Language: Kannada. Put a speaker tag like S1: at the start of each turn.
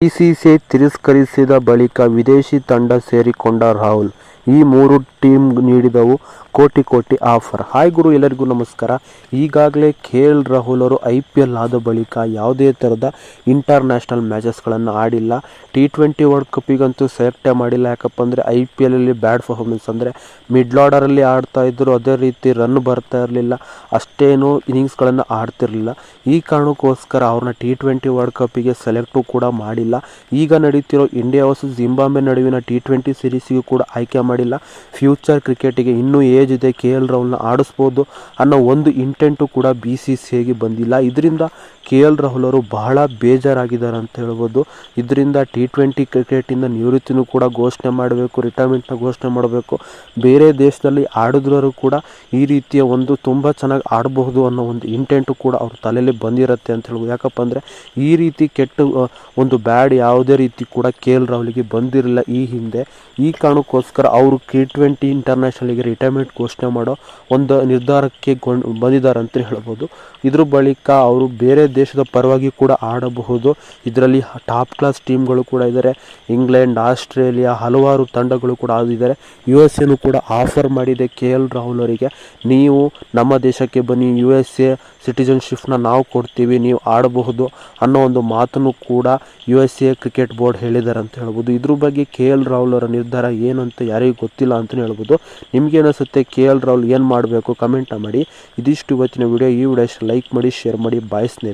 S1: ಬಿಸಿಸಿಐ ತಿರಸ್ಕರಿಸಿದ ಬಳಿಕ ವಿದೇಶಿ ತಂಡ ಸೇರಿಕೊಂಡ ರಾಹುಲ್ ಈ ಮೂರು ಟೀಮ್ ನೀಡಿದವು ಕೋಟಿ ಕೋಟಿ ಆಫರ್ ಹಾಯ್ ಗುರು, ಎಲ್ಲರಿಗೂ ನಮಸ್ಕಾರ. ಈಗಾಗಲೇ ಕೆ ಎಲ್ ರಾಹುಲ್ ಅವರು ಐ ಪಿ ಎಲ್ ಆದ ಬಳಿಕ ಯಾವುದೇ ಥರದ ಇಂಟರ್ನ್ಯಾಷನಲ್ ಮ್ಯಾಚಸ್ಗಳನ್ನು ಆಡಿಲ್ಲ. ಟಿ ಟ್ವೆಂಟಿ ವರ್ಲ್ಡ್ ಕಪ್ಪಿಗಂತೂ ಸೆಲೆಕ್ಟೇ ಮಾಡಿಲ್ಲ. ಯಾಕಪ್ಪ ಅಂದರೆ ಐ ಪಿ ಎಲಲ್ಲಿ ಬ್ಯಾಡ್ ಪರ್ಫಾರ್ಮೆನ್ಸ್ ಅಂದರೆ ಮಿಡ್ಲ್ ಆರ್ಡರಲ್ಲಿ ಆಡ್ತಾ ಇದ್ದರು ಅದೇ ರೀತಿ ರನ್ ಬರ್ತಾ ಇರಲಿಲ್ಲ. ಅಷ್ಟೇನು ಇನ್ನಿಂಗ್ಸ್ಗಳನ್ನು ಆಡ್ತಿರಲಿಲ್ಲ. ಈ ಕಾರಣಕ್ಕೋಸ್ಕರ ಅವ್ರನ್ನ ಟಿ ಟ್ವೆಂಟಿ ವರ್ಲ್ಡ್ ಕಪ್ಪಿಗೆ ಸೆಲೆಕ್ಟು ಕೂಡ ಮಾಡಿಲ್ಲ. ಈಗ ನಡೀತಿರೋ ಇಂಡಿಯಾ ವರ್ಸಸ್ ಜಿಂಬಾಬ್ವೆ ನಡುವಿನ ಟಿ ಟ್ವೆಂಟಿ ಸೀರೀಸಿಗೂ ಕೂಡ ಆಯ್ಕೆ ಮಾಡಿಲ್ಲ ಫ್ಯೂಚರ್ ಕ್ರಿಕೆಟಿಗೆ ಇನ್ನೂ ಏಜ್ ಇದೆ. ಕೆ ಎಲ್ ರಾಹುಲ್ನ ಆಡಿಸ್ಬೋದು ಅನ್ನೋ ಒಂದು ಇಂಟೆಂಟು ಕೂಡ ಬಿ ಸಿ ಸಿ ಐಗೆ ಬಂದಿಲ್ಲ. ಇದರಿಂದ ಕೆ ಎಲ್ ರಾಹುಲ್ ಅವರು ಬಹಳ ಬೇಜಾರಾಗಿದ್ದಾರೆ ಅಂತ ಹೇಳ್ಬೋದು. ಇದರಿಂದ ಟಿ ಟ್ವೆಂಟಿ ಕ್ರಿಕೆಟಿಂದ ನಿವೃತ್ತಿನೂ ಕೂಡ ಘೋಷಣೆ ಮಾಡಬೇಕು ರಿಟೈರ್ಮೆಂಟ್ನ ಘೋಷಣೆ ಮಾಡಬೇಕು. ಬೇರೆ ದೇಶದಲ್ಲಿ ಆಡಿದ್ರೂ ಕೂಡ ಈ ರೀತಿಯ ಒಂದು ತುಂಬ ಚೆನ್ನಾಗಿ ಆಡಬಹುದು ಅನ್ನೋ ಒಂದು ಇಂಟೆಂಟು ಕೂಡ ಅವ್ರ ತಲೆಯಲ್ಲಿ ಬಂದಿರುತ್ತೆ ಅಂತ ಹೇಳ್ಬೋದು. ಯಾಕಪ್ಪ ಅಂದರೆ ಈ ರೀತಿ ಕೆಟ್ಟ ಒಂದು ಬ್ಯಾಡ್ ಯಾವುದೇ ರೀತಿ ಕೂಡ ಕೆ ಎಲ್ ರಾಹುಲ್ಗೆ ಬಂದಿರಲಿಲ್ಲ ಈ ಹಿಂದೆ. ಈ ಕಾರಣಕ್ಕೋಸ್ಕರ ಅವರು ಕೆ ಟ್ವೆಂಟಿ ಇಂಟರ್ನ್ಯಾಷನಲ್ಗೆ ರಿಟೈರ್ಮೆಂಟ್ ಘೋಷಣೆ ಮಾಡೋ ಒಂದು ನಿರ್ಧಾರಕ್ಕೆ ಬಂದಿದ್ದಾರೆ ಅಂತ ಹೇಳ್ಬೋದು. ಇದ್ರ ಬಳಿಕ ಅವರು ಬೇರೆ ದೇಶದ ಪರವಾಗಿ ಕೂಡ ಆಡಬಹುದು. ಇದರಲ್ಲಿ ಟಾಪ್ ಕ್ಲಾಸ್ ಟೀಮ್ಗಳು ಕೂಡ ಇದ್ದಾರೆ ಇಂಗ್ಲೆಂಡ್ ಆಸ್ಟ್ರೇಲಿಯಾ ಹಲವಾರು ತಂಡಗಳು ಕೂಡ ಆಗಿದ್ದಾರೆ ಯು ಎಸ್ ಎನು ಕೂಡ ಆಫರ್ ಮಾಡಿದೆ ಕೆ ಎಲ್ ರಾಹುಲ್ ಅವರಿಗೆ. ನೀವು ನಮ್ಮ ದೇಶಕ್ಕೆ ಬನ್ನಿ ಯು ಎಸ್ ಎ ಸಿಟಿಜನ್ಶಿಪ್ನ ನಾವು ಕೊಡ್ತೀವಿ, ನೀವು ಆಡಬಹುದು ಅನ್ನೋ ಒಂದು ಮಾತನ್ನು ಕೂಡ U S A cricket board ಹೇಳಿದ್ದಾರೆ ಅಂತ ಹೇಳ್ಬೋದು. ಇದ್ರ ಬಗ್ಗೆ ಕೆ ಎಲ್ ರಾಹುಲ್ ಅವರ ನಿರ್ಧಾರ ಏನು ಅಂತ ಯಾರಿಗೂ ಗೊತ್ತಿಲ್ಲ ಅಂತಲೇ ಹೇಳ್ಬೋದು. ನಿಮ್ಗೇನಿಸುತ್ತೆ ಕೆ ಎಲ್ ರಾಹುಲ್ ಏನು ಮಾಡಬೇಕು ಕಮೆಂಟ್ ಮಾಡಿ. ಇದಿಷ್ಟು ಇವತ್ತಿನ ವಿಡಿಯೋ ಈ ವಿಡಿಯೋ ಲೈಕ್ ಮಾಡಿ ಶೇರ್ ಮಾಡಿ. ಬಾಯ್ ಸ್ನೇಹಿತರೆ.